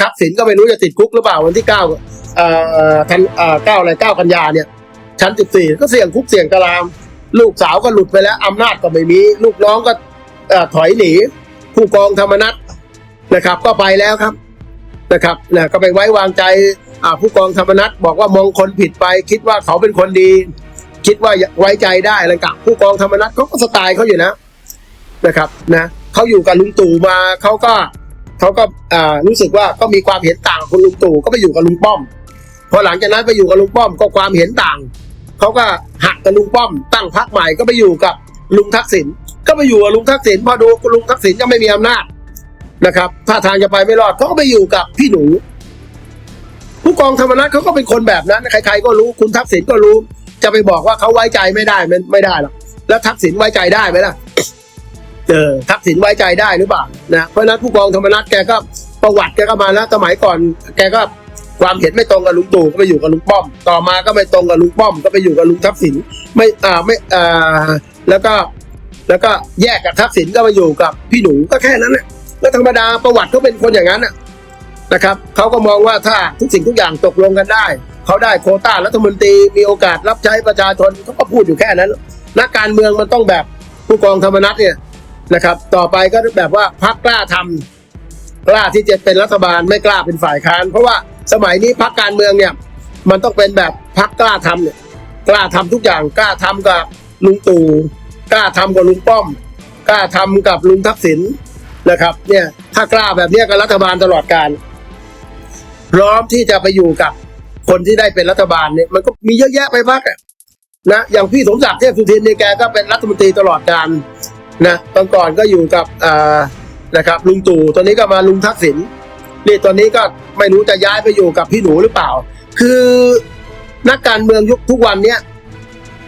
ทักษิณก็ไม่รู้จะติดคุกหรือเปล่าวันที่เก้าเอ่อทันเอ่อเก้าอะไรเก้ากันยาเนี่ย ชั้นสิบสี่ก็เสี่ยงคุกเสี่ยงตาราง ลูกสาวก็หลุดไปแล้วอำนาจก็ไม่มี ลูกน้องก็อ่อถอยหนีผู้กองธรรมนัฐนะครับ ก็ไปแล้วครับนะครับนะก็ไปไว้วางใจอ่าผู้กองธรรมนัฐบอกว่ามองคนผิดไป คิดว่าเขาเป็นคนดี คิดว่าไว้ใจได้อะไรกับผู้กองธรรมนัฐเขาก็สไตล์เขาอยู่นะนะครับนะเขาอยู่กับลุงตู่มาเขาก็ เขาก็อ่ารู้สึกว่าก็มีความเห็นต่างกับคุณลุงตู่ก็ไปอยู่กับลุงป้อม พอหลังจากนั้นไปอยู่กับลุงป้อมก็ความเห็นต่างเขาก็หักกับลุงป้อม ตั้งพรรคใหม่ก็ไปอยู่กับลุงทักษิณก็ไปอยู่กับลุงทักษิณพอดูลุงทักษิณยังไม่มีอำนาจนะครับถ้าทางจะไปไม่รอดเขาก็ไปอยู่กับพี่หนู ผู้กองธรรมนัฐเขาก็เป็นคนแบบนั้น ใคร ๆ ก็รู้คุณทักษิณก็รู้ จะไปบอกว่าเขาไว้ใจไม่ได้ไม่ได้หรอกแล้วทักษิณไว้ใจได้ไหมล่ะ เออทักษิณไว้ใจได้หรือเปล่านะเพราะนั้นผู้กองธรรมนัฐแกก็ประวัติแกก็มาแล้วสมัยก่อน แกก็ความเห็นไม่ตรงกับลุงตู่ก็ไปอยู่กับลุงป้อม ต่อมาก็ไม่ตรงกับลุงป้อม ก็ไปอยู่กับลุงทักษิณไม่อ่าไม่อ่าแล้วก็แล้วก็แยกกับทักษิณก็มาอยู่กับพี่หนูก็แค่นั้นแหละแล้วธรรมดาประวัติเขาเป็นคนอย่างนั้นนะครับเขาก็มองว่าถ้าทุกสิ่งทุกอย่างตกลงกันได้เขาได้โควต้ารัฐมนตรีมีโอกาสรับใช้ประชาชนเขาก็พูดอยู่แค่นั้น นักการเมืองมันต้องแบบผู้กองธรรมนัฐเนี่ย นะครับ ต่อไปก็แบบว่าพักกล้าทำกล้าที่จะเป็นรัฐบาลไม่กล้าเป็นฝ่ายค้าน เพราะว่าสมัยนี้พักการเมืองเนี่ย มันต้องเป็นแบบพักกล้าทำเนี่ยกล้าทำทุกอย่างกล้าทำกับลุงตู่กล้าทำกับลุงป้อมกล้าทำกับลุงทักษิณนะครับ เนี่ยถ้ากล้าแบบนี้กับรัฐบาลตลอดการพร้อมที่จะไปอยู่กับคนที่ได้เป็นรัฐบาลเนี่ยมันก็มีเยอะแยะไปมากนะอย่างพี่สมศักดิ์เทพสุทินเนี่ยแกก็เป็นรัฐมนตรีตลอดการ นะตอนก่อนก็อยู่กับอ่านะครับลุงตู่ตอนนี้ก็มาลุงทักษิณนี่ตอนนี้ก็ไม่รู้จะย้ายไปอยู่กับพี่หนูหรือเปล่า คือนักการเมืองยุคทุกวันเนี้ย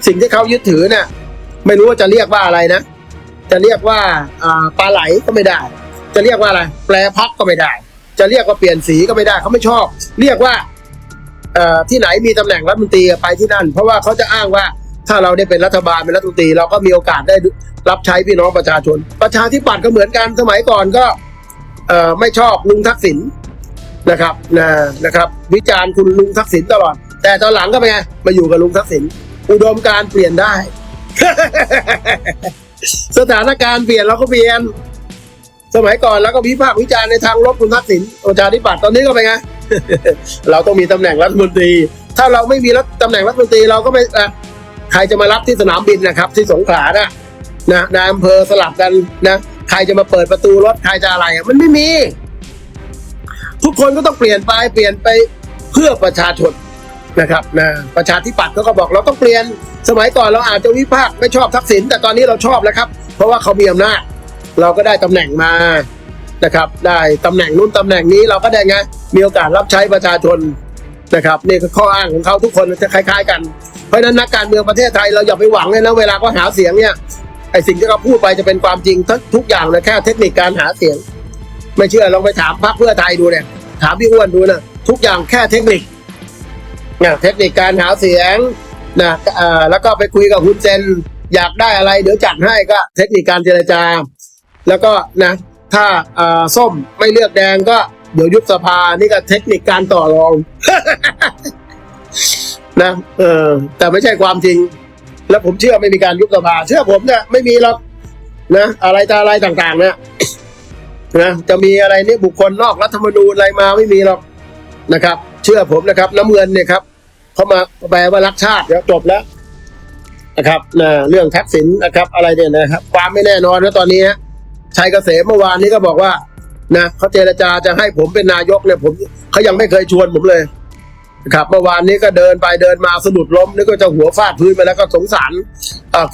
สิ่งที่เขายึดถือเนี่ยไม่รู้ว่าจะเรียกว่าอะไรนะ จะเรียกว่าปลาไหลก็ไม่ได้ จะเรียกว่าอะไร แปลพักก็ไม่ได้ จะเรียกว่าเปลี่ยนสีก็ไม่ได้เขาไม่ชอบ เรียกว่าที่ไหนมีตำแหน่งรัฐมนตรีไปที่นั่น เพราะว่าเขาจะอ้างว่า ถ้าเราได้เป็นรัฐบาลเป็นรัฐมนตรีเราก็มีโอกาสได้รับใช้พี่น้องประชาชน ประชาธิปัตย์ก็เหมือนกันสมัยก่อนก็ไม่ชอบลุงทักษิณนะครับนะนะครับ วิจารณ์คุณลุงทักษิณตลอด แต่ตอนหลังก็เป็นไงมาอยู่กับลุงทักษิณอุดมการเปลี่ยนได้ สถานการณ์เปลี่ยนเราก็เปลี่ยน สมัยก่อนแล้วก็วิพากษ์วิจารณ์ในทางลบคุณทักษิณประชาธิปัตย์ตอนนี้ก็เป็นไงเราต้องมีตำแหน่งรัฐมนตรี ถ้าเราไม่มีรัฐตำแหน่งรัฐมนตรีเราก็ไม่ ใครจะมารับที่สนามบินนะครับ ที่สงขลานะนะนายอำเภอสลับกันนะใครจะมาเปิดประตูรถใครจะอะไรอะมันไม่มี ทุกคนก็ต้องเปลี่ยนไปเปลี่ยนไปเพื่อประชาชนนะครับนะประชาธิปัตย์เขาก็บอกเราต้องเปลี่ยนสมัยก่อนเราอาจจะวิพากษ์ไม่ชอบทักษิณแต่ตอนนี้เราชอบแล้วครับ เพราะว่าเขามีอำนาจเราก็ได้ตำแหน่งมานะครับ ได้ตำแหน่งนู้นตำแหน่งนี้เราก็ได้ไงมีโอกาสรับใช้ประชาชนนะครับนี่คือข้ออ้างของเขาทุกคนจะคล้าย ๆ กัน เพราะฉะนั้นนักการเมืองประเทศไทยเราอย่าไปหวังเลยนะเวลาเขาหาเสียงเนี่ยไอสิ่งที่เขาพูดไปจะเป็นความจริงทุกทุกอย่างนะแค่เทคนิคการหาเสียง ไม่เชื่อลองไปถามพรรคเพื่อไทยดูเนี่ยถามพี่อ้วนดูนะทุกอย่างแค่เทคนิคเนะเทคนิคการหาเสียงนะอ่อแล้วก็ไปคุยกับคุณเซนอยากได้อะไรเดี๋ยวจัดให้ก็เทคนิคการเจรจา แล้วก็นะถ้าอ่อส้มไม่เลือกแดงก็เดี๋ยวยุบสภานี่ก็เทคนิคการต่อรอง นะเออแต่ไม่ใช่ความจริง แล้วผมเชื่อไม่มีการยุบสภา เชื่อผมเนี่ยไม่มีหรอกนะอะไรต่ออะไรต่างๆ เนี่ยนะจะมีอะไรเนี่ยบุคคลนอกรัฐธรรมนูญอะไรมาไม่มีหรอกนะครับ เชื่อผมนะครับ น้ำเงินเนี่ยครับเขามาแปลว่ารักชาติแล้วจบแล้วนะครับนะเรื่องทักษิณนะครับ อะไรเนี่ยนะครับความไม่แน่นอนนะตอนนี้ฮะชัยเกษมเมื่อวานนี้ก็บอกว่านะเขาเจรจาจะให้ผมเป็นนายกเนี่ยผมเขายังไม่เคยชวนผมเลย ครับเมื่อวานนี้ก็เดินไปเดินมาสะดุดล้มนึกว่าจะหัวฟาดพื้นไปแล้วก็สงสาร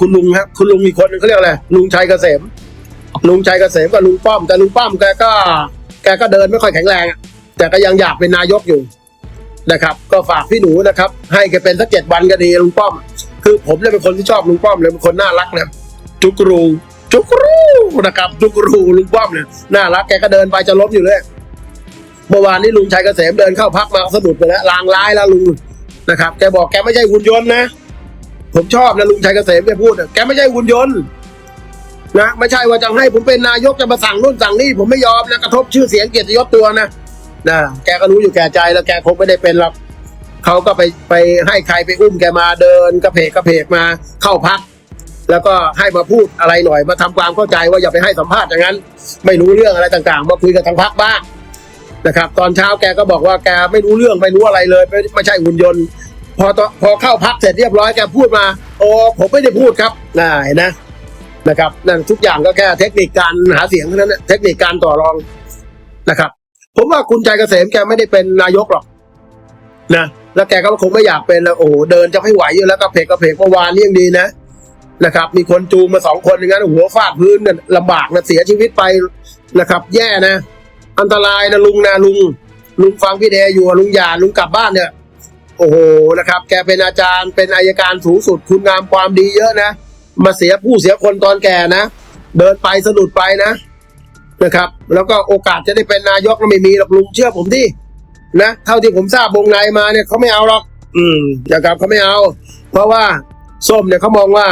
คุณลุงครับคุณลุงมีคนนึงเขาเรียกอะไรลุงชัยเกษม ลุงชัยเกษมกับลุงป้อมแต่ลุงป้อมแกก็ แกก็เดินไม่ค่อยแข็งแรงแต่ก็ยังอยากเป็นนายกอยู่นะครับ ก็ฝากพี่หนูนะครับ ให้แกเป็นสักเจ็ดวันก็ดีลุงป้อม คือผมเนี่ยเป็นคนที่ชอบลุงป้อมเลยเป็นคนน่ารักนะจุกรูจุกรูนะครับจุกรูลุงป้อมเนี่ยน่ารักแกก็เดินไปจะล้มอยู่เลย เมื่อวานนี้ลุงชัยเกษมเดินเข้าพักมาสะดุดไปแล้วลางร้ายแล้วลุงนะครับ แกบอกแกไม่ใช่หุ่นยนต์นะ ผมชอบนะลุงชัยเกษมแกพูดอะแกไม่ใช่หุ่นยนต์นะไม่ใช่ว่าจะให้ผมเป็นนายกจะมาสั่งนู่นสั่งนี่ผมไม่ยอมนะกระทบชื่อเสียงเกียรติยศตัวนะนะแกก็รู้อยู่แก่ใจแล้วแกคงไม่ได้เป็นหรอกเขาก็ไปไปให้ใครไปอุ้มแกมาเดินกระเพกกระเพกมาเข้าพัก แล้วก็ให้มาพูดอะไรหน่อยมาทำความเข้าใจว่าอย่าไปให้สัมภาษณ์อย่างนั้น ไม่รู้เรื่องอะไรต่างๆ มาคุยกับทางพักบ้าง นะครับตอนเช้าแกก็บอกว่าแกไม่รู้เรื่องไม่รู้อะไรเลยไม่ไม่ใช่หุ่นยนต์ พอตอนพอเข้าพักเสร็จเรียบร้อยแกพูดมา โอ้ผมไม่ได้พูดครับน่าเห็นนะนะครับนั่นทุกอย่างก็แค่เทคนิคการหาเสียงเท่านั้นเทคนิคการต่อรองนะครับ ผมว่าคุณใจเกษมแกไม่ได้เป็นนายกหรอกนะแล้วแกก็คงไม่อยากเป็นแล้วโอ้โหเดินจะไม่ไหวอยู่แล้วก็เพกก็เพกเมื่อวานนี่ยังดีนะนะครับ มีคนจูงมาสองคนอย่างนั้นหัวฟาดพื้นเนี่ยลำบากนะเสียชีวิตไปนะครับ แย่นะ อันตรายนะลุงนะลุง ลุงฟังพี่เดอยู่ลุงอย่าลุงกลับบ้านเนี่ย โอ้โหนะครับ แกเป็นอาจารย์เป็นอายการสูงสุดคุณงามความดีเยอะนะ มาเสียผู้เสียคนตอนแก่นะ เดินไปสะดุดไปนะนะครับ แล้วก็โอกาสจะได้เป็นนายกก็ไม่มีหรอกลุงเชื่อผมที่นะเท่าที่ผมทราบวงในมาเนี่ยเขาไม่เอาหรอก อืมนะครับเขาไม่เอา เพราะว่าส้มเนี่ยเขามองว่า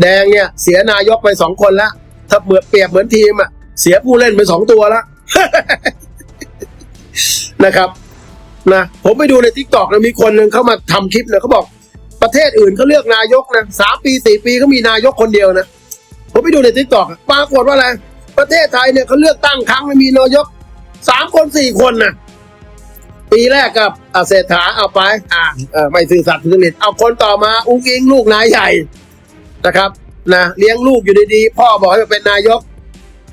แดงเนี่ยเสียนายกไปสองคนแล้วถ้าเบือเปรียบเหมือนทีมอะเสียผู้เล่นไปสองตัวแล้ว นะครับนะผมไปดูในทิกตอกนะมีคนหนึ่งเข้ามาทำคลิปนะเขาบอกประเทศอื่นเขาเลือกนายกนะสามปีสี่ปีเขามีนายกคนเดียวนะผมไปดูในทิกตอกปรากฏว่าอะไรประเทศไทยเนี่ยเขาเลือกตั้งครั้งไม่มีนายกสามคนสี่คนนะปีแรกกับอะเศรษฐาเอาไป อ่าไม่ซื่อสัตย์สุจริตเอาคนต่อมาอุ้งอิงลูกนายใหญ่นะครับนะเลี้ยงลูกอยู่ดีๆ พ่อบอกให้มาเป็นนายก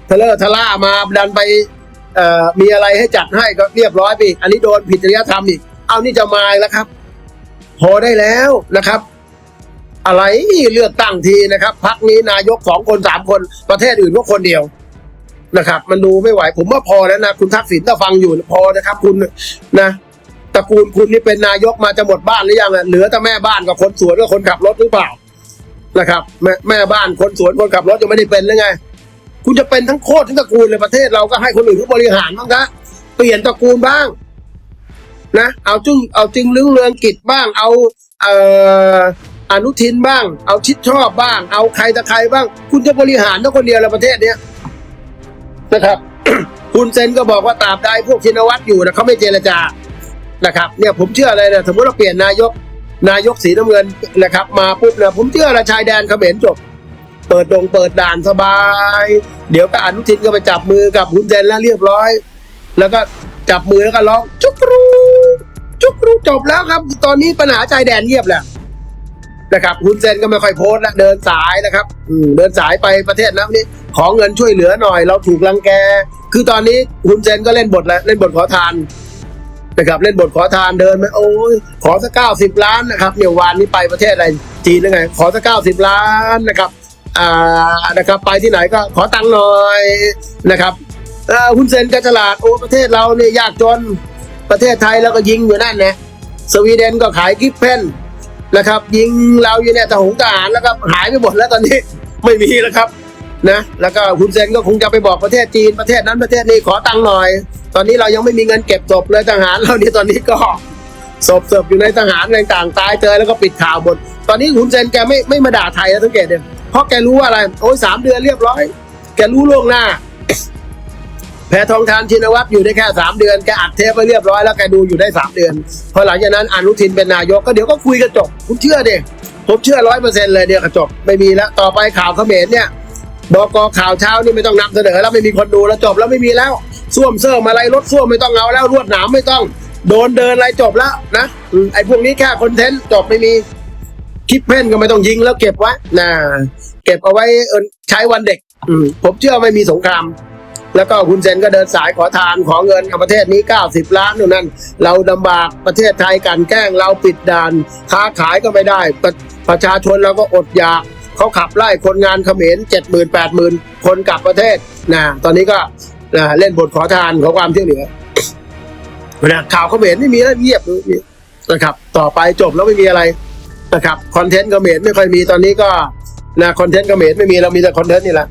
ทะเลอะทะล่ามาดันไป มีอะไรให้จัดให้ก็เรียบร้อยไปอันนี้โดนผิดจริยธรรมอีก เอานี่จะมาแล้วครับ พอได้แล้วนะครับ อะไรเลือกตั้งทีนะครับพักนี้นายกสองคนสามคนประเทศอื่นก็คนเดียวนะครับ มันดูไม่ไหวผมว่าพอแล้วนะคุณทักษิณถ้าฟังอยู่พอนะครับ คุณนะตระกูลคุณนี่เป็นนายกมาจะหมดบ้านหรือยังอะเหลือแต่แม่บ้านกับคนสวนกับคนขับรถหรือเปล่านะครับ แม่แม่บ้านคนสวนคนขับรถยังไม่ได้เป็นเลยไง คุณจะเป็นทั้งโคตรทั้งตระกูลเลยประเทศเราก็ให้คนอื่นเขาบริหารบ้างนะเปลี่ยนตระกูลบ้าง นะ เอาจึงเอาจริงเรื่องเรืองกิจบ้าง เอาเอ่ออนุทินบ้าง เอาชิดชอบบ้าง เอาใครตะใครบ้าง คุณจะบริหารทั้งคนเดียวในประเทศเนี้ยนะครับคุณเซนก็บอกว่าตราบใดพวกชินวัตรอยู่นะเขาไม่เจรจานะครับ เนี่ยผมเชื่อเลยนะสมมติเราเปลี่ยนนายกนายกสีน้ำเงินนะครับ มาปุ๊บนะผมเชื่อละชายแดนเขมรจบ เปิดดงเปิดด่านสบาย เดี๋ยวก็อนุทินก็ไปจับมือกับคุณเซนแล้วเรียบร้อย แล้วก็จับมือแล้วก็ร้องจุกรูจุกรูจบแล้วครับ ตอนนี้ปัญหาชายแดนเงียบแล้วนะครับคุณเซนก็ไม่ค่อยโพสต์แล้วเดินสายนะครับอืเดินสายไปประเทศนั้นนี่ขอเงินช่วยเหลือหน่อย เราถูกรังแก คือตอนนี้คุณเซนก็เล่นบทแล้วเล่นบทขอทานนะครับเล่นบทขอทานเดินไหมโอ้ยขอสักเก้าสิบล้านนะครับเนี่ยวานนี้ไปประเทศอะไรจีนหรือไง ขอสักเก้าสิบล้านนะครับ อ่านะครับไปที่ไหนก็ขอตังค์หน่อยนะครับคุณเซนก็ฉลาดโอ้ประเทศเราเนี่ยยากจนประเทศไทยแล้วก็ยิงอยู่นั่นนะสวีเดนก็ขายกิฟเพนนะครับ ยิงเราอยู่เนี่ยทหงทหารแล้วก็หายไปหมดแล้วตอนนี้ไม่มีแล้วครับนะแล้วก็คุณเซนก็คงจะไปบอกประเทศจีนประเทศนั้นประเทศนี้ขอตังค์หน่อย ตอนนี้เรายังไม่มีเงินเก็บศพเลยทหารเราเนี่ยตอนนี้ก็ศพศพอยู่ในทหารต่างๆตายเจอแล้วก็ปิดข่าวหมดตอนนี้คุณเซนแกไม่ไม่มาด่าไทยแล้วสังเกตเนี่ย เพราะแกรู้ว่าอะไร โอ้ยสามเดือนเรียบร้อย แกรู้ล่วงหน้า แพทองทานชินวัตรอยู่ได้แค่สามเดือน แกอัดเทปไปเรียบร้อยแล้วแกดูอยู่ได้สามเดือน พอหลังจากนั้นอนุทินเป็นนายกก็เดี๋ยวก็คุยกันจบคุณเชื่อดิผมเชื่อร้อยเปอร์เซ็นต์เลยเดี๋ยวก็จบไม่มีแล้ว ต่อไปข่าวเขมรเนี่ยบกข่าวเช้านี่ไม่ต้องนำเสนอแล้วไม่มีคนดูแล้วจบแล้วไม่มีแล้วส้วมเสื้อมอะไรรถส้วมไม่ต้องเอาแล้วรวดหนามไม่ต้อง โดนเดินอะไรจบแล้วนะไอ้พวกนี้แค่คอนเทนต์จบไม่มี คลิปเพ่นก็ไม่ต้องยิงแล้วเก็บไว้นะเก็บเอาไว้เอิ้นใช้วันเด็กอืมผมเชื่อไม่มีสงคราม แล้วก็คุณเซนก็เดินสายขอทานขอเงินกับประเทศนี้ 90 ล้านนู่นนั่น เราลำบากประเทศไทยกลันแกล้งเราปิดด่าน ค้าขายก็ไม่ได้ ประประชาชนเราก็อดอยากเขาขับไล่คนงานเขมรเจ็ดหมื่นแปดหมื่นคนกลับประเทศนะตอนนี้ก็นะเล่นบทขอทานขอความช่วยเหลือนะข่าวเขมรไม่มีแล้วเงียบเลยนะครับ ต่อไปจบแล้วไม่มีอะไร นะครับคอนเทนต์เขมรไม่ค่อยมีตอนนี้ก็นะคอนเทนต์เขมรไม่มีเรามีแต่คอนเทนต์นี่แหละ